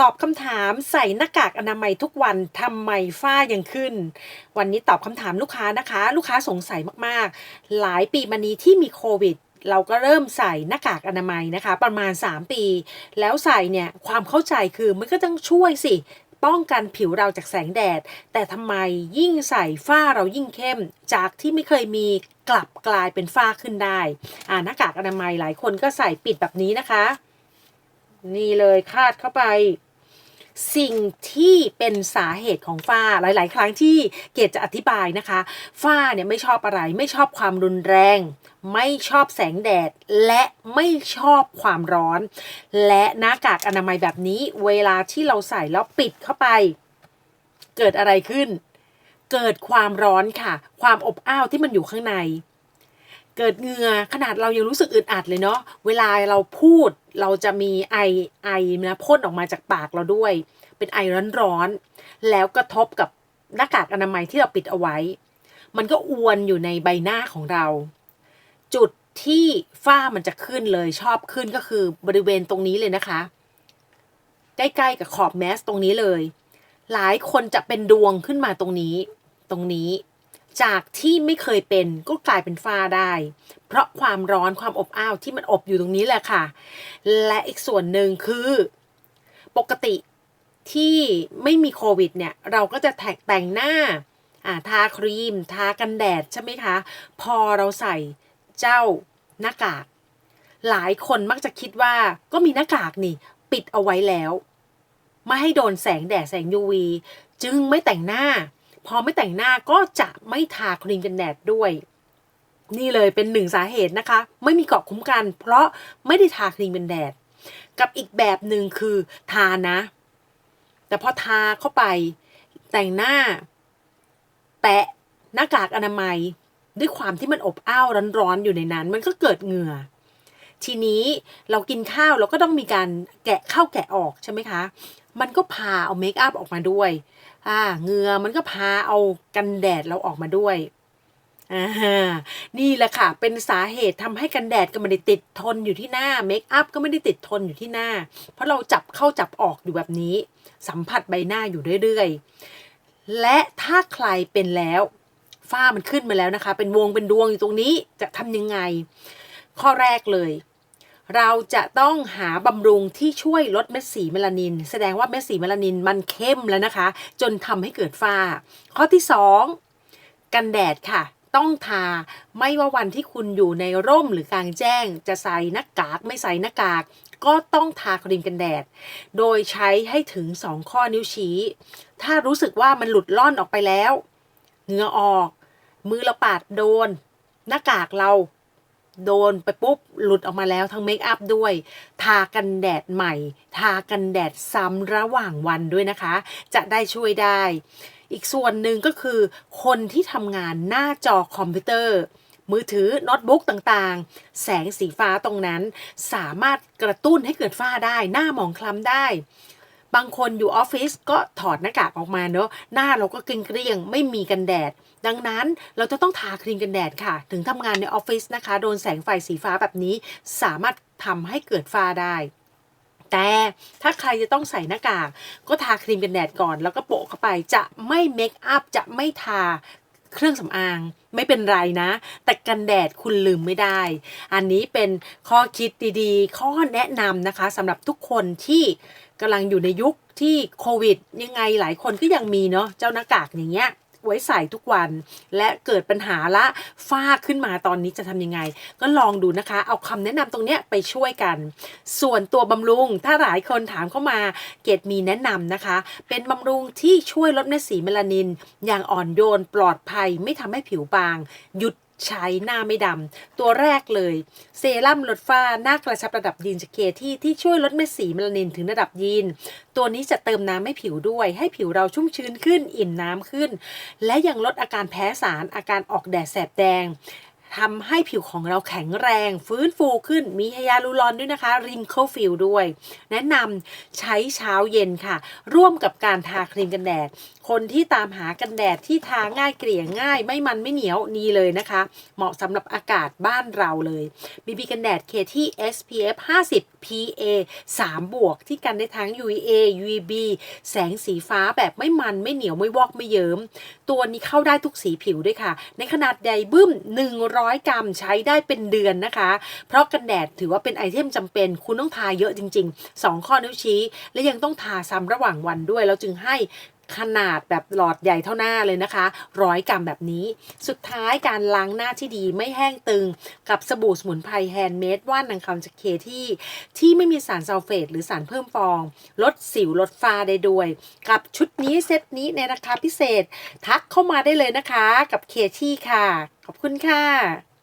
ตอบคำถามใส่หน้ากากอนามัยทุกวันทำไมฝ้ายังขึ้น วันนี้ตอบคำถามลูกค้านะคะ ลูกค้าสงสัยมากๆ หลายปีมานี้ที่มีโควิดเราก็เริ่มใส่หน้ากากอนามัยนะคะ ประมาณ 3 ปี แล้วใส่เนี่ยความเข้าใจคือมันก็ต้องช่วยสิป้องกันผิวเราจากแสงแดด แต่ทำไมยิ่งใส่ฝ้าเรายิ่งเข้ม จากที่ไม่เคยมีกลับกลายเป็นฝ้าขึ้นได้ อ่าหน้ากากอนามัยหลายคนก็ใส่ปิดแบบนี้นะคะ นี่เลยคาดเข้าไป สิ่งที่เป็นสาเหตุของฝ้าหลาย ๆ ครั้งที่เกดจะอธิบายนะคะ ฝ้าเนี่ยไม่ชอบอะไร ไม่ชอบความรุนแรง ไม่ชอบแสงแดด และไม่ชอบความร้อน และหน้ากากอนามัยแบบนี้ เวลาที่เราใส่แล้วปิดเข้าไป เกิดอะไรขึ้น เกิดความร้อนค่ะ ความอบอ้าวที่มันอยู่ข้างใน เกิดเหงื่อขนาดเรายังรู้สึกอึดอัดเลยเนาะเวลาเราพูดเราจะมีไอไอนะพ่นออกมาจากปากเราด้วย เป็นไอร้อนๆแล้วกระทบกับหน้ากากอนามัยที่เราปิดเอาไว้ มันก็อวนอยู่ในใบหน้าของเรา จุดที่ฝ้ามันจะขึ้นเลยชอบขึ้นก็คือบริเวณตรงนี้เลยนะคะ ใกล้ๆกับขอบแมสตรงนี้เลย หลายคนจะเป็นดวงขึ้นมาตรงนี้ ตรงนี้ จากที่ไม่เคยเป็นก็กลายเป็นฝ้าได้ เพราะความร้อนความอบอ้าวที่มันอบอยู่ตรงนี้แหละค่ะ และอีกส่วนหนึ่งคือปกติที่ไม่มีโควิดเนี่ย เราก็จะแท็กแต่งหน้าอ่าทาครีม ทากันแดดใช่ไหมคะ พอเราใส่เจ้าหน้ากาก หลายคนมักจะคิดว่าก็มีหน้ากากนี่ ปิดเอาไว้แล้ว ไม่ให้โดนแสงแดดแสง UV จึงไม่แต่งหน้า พอไม่แต่งหน้าก็จะไม่ทาครีมกันแดดด้วย นี่เลยเป็นหนึ่งสาเหตุนะคะ ไม่มีเกาะคุ้มกัน เพราะไม่ได้ทาครีมกันแดด กับอีกแบบหนึ่งคือทานะ แต่พอทาเข้าไปแต่งหน้า แปะหน้ากากอนามัย ด้วยความที่มันอบอ้าวร้อนๆอยู่ในนั้น มันก็เกิดเหงื่อ ทีนี้เรากินข้าวเราก็ต้องมีการแกะข้าวแกะออกใช่ไหมคะ มันก็พาเอาเมคอัพออกมาด้วยอ่าเหงื่อมันก็พาเอากันแดดเราออกมาด้วยอ่านี่แหละค่ะ เป็นสาเหตุทำให้กันแดดก็ไม่ได้ติดทนอยู่ที่หน้าเมคอัพก็ไม่ได้ติดทนอยู่ที่หน้า เพราะเราจับเข้าจับออกอยู่แบบนี้ สัมผัสใบหน้าอยู่เรื่อยๆ และถ้าใครเป็นแล้วฝ้ามันขึ้นมาแล้วนะคะ เป็นวงเป็นดวงอยู่ตรงนี้จะทำยังไง ข้อแรกเลย เราจะต้องหาบำรุงที่ช่วยลดเม็ดสีเมลานิน แสดงว่าเม็ดสีเมลานินมันเข้มแล้วนะคะ จนทำให้เกิดฝ้า ข้อที่ 2 กันแดดค่ะ ต้องทาไม่ว่าวันที่คุณอยู่ในร่มหรือกลางแจ้ง จะใส่หน้ากากไม่ใส่หน้ากาก ก็ต้องทาครีมกันแดด โดยใช้ให้ถึง 2 ข้อนิ้วชี้ ถ้ารู้สึกว่ามันหลุดล่อนออกไปแล้วเหงื่อออก มือเราปาดโดน หน้ากากเรา โดนไปปุ๊บ หลุดออกมาแล้วทั้งเมคอัพด้วย ทากันแดดใหม่ ทากันแดดซ้ำระหว่างวันด้วยนะคะ จะได้ช่วยได้ อีกส่วนหนึ่งก็คือ คนที่ทำงานหน้าจอคอมพิวเตอร์ มือถือโน้ตบุ๊กต่างๆ แสงสีฟ้าตรงนั้น สามารถกระตุ้นให้เกิดฝ้าได้ หน้าหมองคล้ำได้ บางคนอยู่ออฟฟิศก็ถอดหน้ากากออกมาเนอะหน้าเราก็เกรียงไม่มีกันแดด ดังนั้นเราจะต้องทาครีมกันแดดค่ะ ถึงทำงานในออฟฟิศนะคะ โดนแสงไฟสีฟ้าแบบนี้ สามารถทำให้เกิดฟ้าได้แต่ถ้าใครจะต้องใส่หน้ากาก ก็ทาครีมกันแดดก่อน แล้วก็โปะเข้าไปจะไม่เมคอัพจะไม่ทา เครื่องสำอางไม่เป็นไรนะ แต่กันแดดคุณลืมไม่ได้ อันนี้เป็นข้อคิดดีๆ ข้อแนะนำนะคะสำหรับทุกคนที่กำลังอยู่ในยุคที่โควิด ยังไงหลายคนก็ยังมีเนาะเจ้าหน้ากากอย่างเงี้ย ไว้ใส่ทุกวัน และเกิดปัญหาละฝ้าขึ้นมาตอนนี้จะทำยังไง ก็ลองดูนะคะ เอาคำแนะนำตรงเนี้ยไปช่วยกัน ส่วนตัวบำรุงถ้าหลายคนถามเข้ามาเกดมีแนะนำนะคะ เป็นบำรุงที่ช่วยลดเม็ดสีเมลานิน อย่างอ่อนโยนปลอดภัยไม่ทำให้ผิวบาง หยุด ใช้หน้าไม่ดำ ตัวแรกเลย เซรั่มลดฝ้าหน้ากระชับระดับยีนจากเคที่ที่ช่วยลดเม็ดสีเมลานินถึงระดับยีน ตัวนี้จะเติมน้ำให้ผิวด้วย ให้ผิวเราชุ่มชื้นขึ้น อิ่มน้ำขึ้น และยังลดอาการแพ้สารอาการออกแดดแสบแดง ทำให้ผิวของเราแข็งแรง ฟื้นฟูขึ้นมีไฮยาลูรอนด้วยนะคะ ริมเคิลฟิลด้วย แนะนำใช้เช้าเย็นค่ะ ร่วมกับการทาครีมกันแดด คนที่ตามหากันแดดที่ทาง่ายเกลี่ยง่าย ไม่มันไม่เหนียวนี่เลยนะคะ เหมาะสำหรับอากาศบ้านเราเลย BB กันแดดเคที่ SPF 50 PA 3 บวก ที่กันได้ทั้ง UVA UVB แสงสีฟ้าแบบไม่มันไม่เหนียวไม่วอกไม่เยิ้มตัวนี้เข้าได้ทุกสีผิวด้วยค่ะ ในขนาดใหญ่บึ้ม100กรัมใช้ได้เป็นเดือนนะคะ เพราะกันแดดถือว่าเป็นไอเทมจำเป็น คุณต้องทาเยอะจริง ๆ 2 ข้อนิ้วชี้ และยังต้องทาซ้ำระหว่างวันด้วย แล้วจึงให้ ขนาดแบบหลอดใหญ่เท่าหน้าเลยนะคะ ร้อยกรัมแบบนี้ สุดท้ายการล้างหน้าที่ดีไม่แห้งตึง กับสบู่สมุนไพรแฮนด์เมดว่านนางคำจากเคที่ ที่ไม่มีสารซัลเฟตหรือสารเพิ่มฟอง ลดสิวลดฝ้าได้ด้วย กับชุดนี้เซตนี้ในราคาพิเศษ ทักเข้ามาได้เลยนะคะ กับเคที่ค่ะ ขอบคุณค่ะ